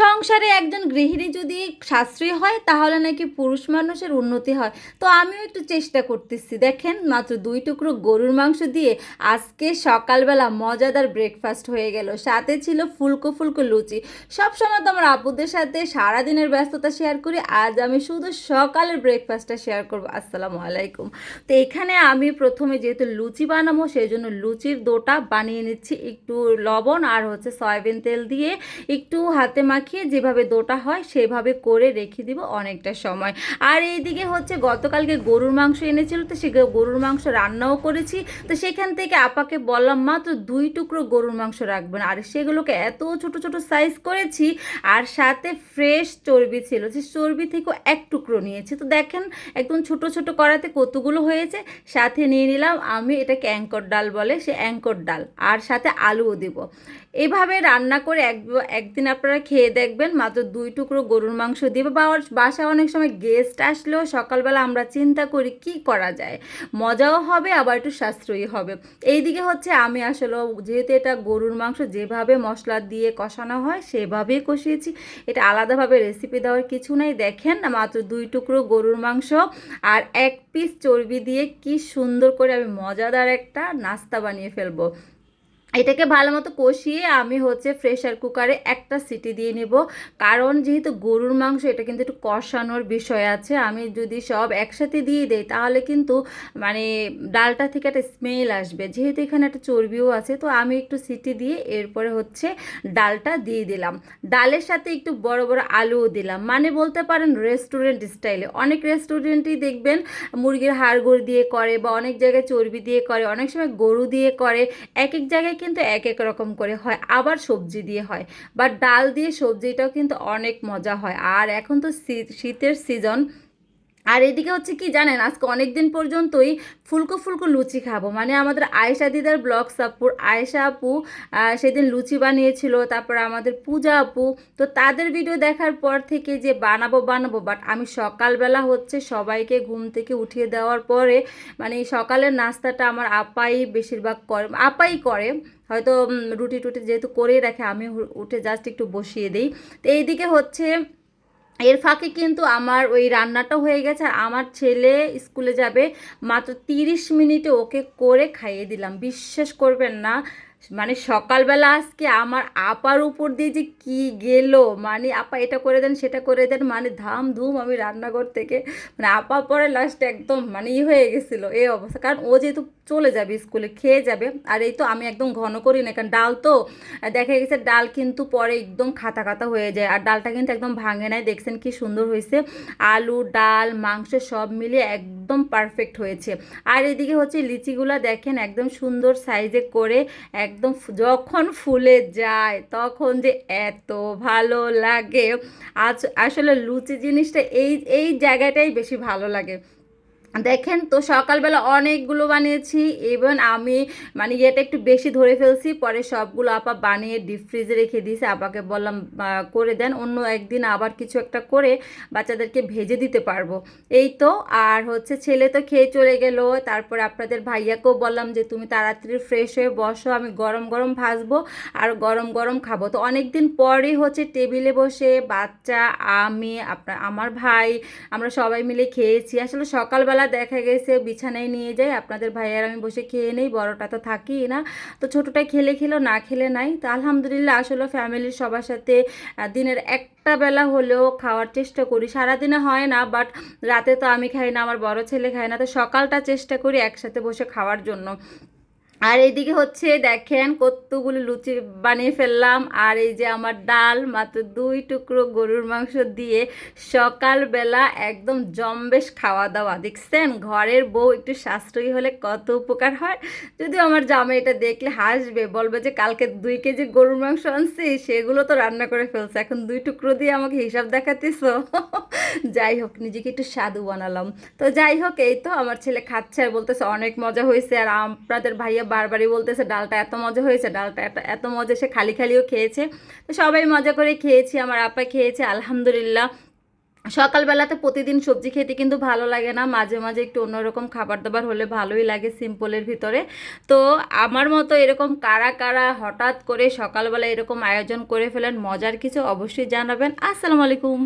সংসারে একজন গৃহিণী যদি সাশ্রয়ী হয়, তাহলে নাকি পুরুষ মানুষের উন্নতি হয়। তো আমিও একটু চেষ্টা করতেছি। দেখেন, মাত্র দুই টুকরো গরুর মাংস দিয়ে আজকে সকালবেলা মজাদার ব্রেকফাস্ট হয়ে গেল। সাথে ছিল ফুলকো ফুলকো লুচি। সবসময় তো আমার আপুদের সাথে সারাদিনের ব্যস্ততা শেয়ার করি। আজ আমি শুধু সকালের ব্রেকফাস্টটা শেয়ার করব। আসসালামু আলাইকুম। তো এখানে আমি প্রথমে যেহেতু লুচি বানাবো সেই জন্য লুচির দোটা বানিয়ে নিচ্ছি। একটু লবণ আর হচ্ছে সয়াবিন তেল দিয়ে একটু হাতে মাখিয়ে যেভাবে দোটা হয়, সেভাবে করে রেখে দিব অনেকটা সময়। আর এইদিকে হচ্ছে গতকালকে গরুর মাংস এনেছিল, তো সে গরুর মাংস রান্নাও করেছি। তো সেখান থেকে আপাকে বললাম মাত্র দুই টুকরো গরুর মাংস রাখবেন। আর সেগুলোকে এত ছোট ছোট সাইজ করেছি, আর সাথে ফ্রেশ চর্বি ছিল। সে চর্বি থেকেও এক টুকরো নিয়েছি। তো দেখেন, একদম ছোট ছোট করাতে কতগুলো হয়েছে। সাথে নিয়ে নিলাম, আমি এটাকে অ্যাঙ্কর ডাল বলে, সে অ্যাঙ্কর ডাল। আর সাথে আলুও দেব। এভাবে রান্না করে এক, একদিন আপনারা খেয়ে দেখবেন, মাত্র দুই টুকরো গরুর মাংস দিবে বা বাসায় অনেক সময় গেস্ট আসলেও সকালবেলা আমরা চিন্তা করি কি করা যায়। মজাও হবে, আবার একটু সাশ্রয়ী হবে। এইদিকে হচ্ছে আমি আসলে, যেহেতু এটা গরুর মাংস, যেভাবে মশলা দিয়ে কষানো হয়, সেভাবেই কষিয়েছি। এটা আলাদাভাবে রেসিপি দেওয়ার কিছু নাই। দেখেন, মাত্র দুই টুকরো গরুর মাংস আর এক পিস চর্বি দিয়ে কি সুন্দর করে আমি মজাদার একটা নাস্তা বানিয়ে ফেলব। এটাকে ভালো মতো কষিয়ে আমি হচ্ছে প্রেশার কুকারে একটা সিটি দিয়ে নেব। কারণ যেহেতু গরুর মাংস, এটা কিন্তু একটু কষানোর বিষয় আছে। আমি যদি সব একসাথে দিয়ে দেই, তাহলে কিন্তু মানে ডালটা থেকে একটা স্মেল আসবে। যেহেতু এখানে একটা চর্বিও আছে, তো আমি একটু সিটি দিয়ে এরপরে হচ্ছে ডালটা দিয়ে দিলাম। ডালের সাথে একটু বড় বড় আলুও দিলাম। মানে বলতে পারেন রেস্টুরেন্ট স্টাইলে অনেক রেস্টুরেন্টই দেখবেন মুরগির হাড় গোড় দিয়ে করে বা অনেক জায়গায় চর্বি দিয়ে করে, অনেক সময় গরু দিয়ে করে। এক এক জায়গায় কিন্তু এক এক রকম করে হয়। আবার সবজি দিয়ে হয়। বা ডাল দিয়ে সবজিটাও কিন্তু অনেক মজা হয়। আর এখন তো শীত- শীতের সিজন আর এদিকে হচ্ছে কি জানেন, আজকে অনেক দিন পর্যন্তই ফুলকো ফুলকো লুচি খাব। মানে আমাদের আয়েশা দিদার ব্লগ সাপুর আয়েশা আপু সেদিন লুচি বানিয়েছিল, তারপর আমাদের পূজা আপু। তো তাদের ভিডিও দেখার পর থেকে যে বানাবো বানাবো বাট আমি সকালবেলা হচ্ছে সবাইকে ঘুম থেকে উঠিয়ে দেওয়ার পরে মানে সকালের নাস্তাটা আমার আপাই বেশিরভাগ করে, আপাই করে। হয়তো রুটি টুটি যেহেতু করেই রাখে আমি উঠে জাস্ট একটু বসিয়ে দিই। তো এইদিকে হচ্ছে এর ফাঁকে কিন্তু আমার ওই রান্নাটা হয়ে গেছে আর আমার ছেলে স্কুলে যাবে মাত্র তিরিশ মিনিটে ওকে করে খাইয়ে দিলাম। বিশ্বাস করবেন না মানে সকালবেলা আজকে আমার আপার উপর দিয়ে যে কি গেল? মানে আপা এটা করে দেন, সেটা করে দেন মানে ধাম ধুম আমি রান্নাঘর থেকে মানে আপা পরে লাস্টে একদম মানে ই হয়ে গেছিল, এই অবস্থা। কারণ ও যেহেতু চলে যাবে স্কুলে খেয়ে যাবে, আর এই তো আমি একদম ঘন করি না, কারণ ডাল তো দেখা গেছে ডাল কিন্তু পরে একদম খাতা খাতা হয়ে যায়, আর ডালটা কিন্তু একদম ভাঙে নাই, দেখছেন কি সুন্দর হয়েছে। আলু, ডাল, মাংস সব মিলিয়ে একদম পারফেক্ট হয়েছে। আর এদিকে হচ্ছে লিচিগুলা দেখেন একদম সুন্দর সাইজে করে একদম যখন ফুলে যায় তখন যে এত ভালো লাগে। আজ আসলে লুচি জিনিসটা এই এই জায়গাটাই বেশি ভালো লাগে। দেখেন তো সকালবেলা অনেকগুলো বানিয়েছি ইভেন আমি মানে ইয়েটা একটু বেশি ধরে ফেলছি, পরে সবগুলো আপা বানিয়ে ডিপ ফ্রিজে রেখে দিয়েছে, আপাকে বললাম করে দেন, অন্য একদিন আবার কিছু একটা করে বাচ্চাদেরকে ভেজে দিতে পারব। এই তো, আর হচ্ছে ছেলে তো খেয়ে চলে গেল, তারপর আপনাদের ভাইয়াকেও বললাম যে, তুমি তাড়াতাড়ি ফ্রেশ হয়ে বসো, আমি গরম গরম ভাজবো আর গরম গরম খাব। তো অনেক দিন পরে হচ্ছে টেবিলে বসে বাচ্চা, আমি আপনার আমার ভাই, আমরা সবাই মিলে খেয়েছি। আসলে সকালবেলা দেখা গেছে, বিছানায় নিয়ে যায় আপনাদের ভাইয়ার আমি বসে খেয়ে নেই, বড়টা তো থাকি না। তো ছোটোটা খেলে খেলো, না খেলে নাই। তো আলহামদুলিল্লাহ, আসলে ফ্যামিলির সবার সাথে দিনের একটা বেলা হলেও খাওয়ার চেষ্টা করি। সারাদিনে হয় না বাট রাতে তো আমি খাই না, আমার বড় ছেলে খায় না। তো সকালটা চেষ্টা করি একসাথে বসে খাওয়ার জন্য। আর এইদিকে হচ্ছে দেখেন কতগুলো লুচি বানিয়ে ফেললাম। আর এই যে আমার ডাল, মাত্র দুই টুকরো গরুর মাংস দিয়ে সকালবেলা একদম জম্বেশ খাওয়া দাওয়া দেখছেন? ঘরের বউ একটু সাশ্রয়ী হলে কত উপকার হয়। যদিও আমার জামাই এটা দেখলে হাসবে, বলবে যে, কালকে দুই কেজি গরুর মাংস আনছি, সেগুলো তো রান্না করে ফেলছে। এখন দুই টুকরো দিয়ে আমাকে হিসাব দেখাতিস যাই হোক, নিজেকে একটু স্বাদু বানালাম। তো যাই হোক, এই তো আমার ছেলে খাচ্ছে আর বলতেছে, অনেক মজা হয়েছে। আর আপনাদের ভাইয়া বারবারই বলতেছে, ডালটা এত মজা হয়েছে, ডালটা এত এত মজা। সে খালি খালিও খেয়েছে। তো সবাই মজা করে খেয়েছি, আমার আপা খেয়েছে, আলহামদুলিল্লাহ। সকালবেলাতে প্রতিদিন সবজি খেতে কিন্তু ভালো লাগে না, মাঝে মাঝে একটু অন্যরকম খাবার দাবার হলে ভালোই লাগে সিম্পলের ভিতরে। তো আমার মতো এরকম কারা কারা হঠাৎ করে সকালবেলা এরকম আয়োজন করে ফেলেন, মজার কিছু অবশ্যই জানাবেন। আসসালামু আলাইকুম।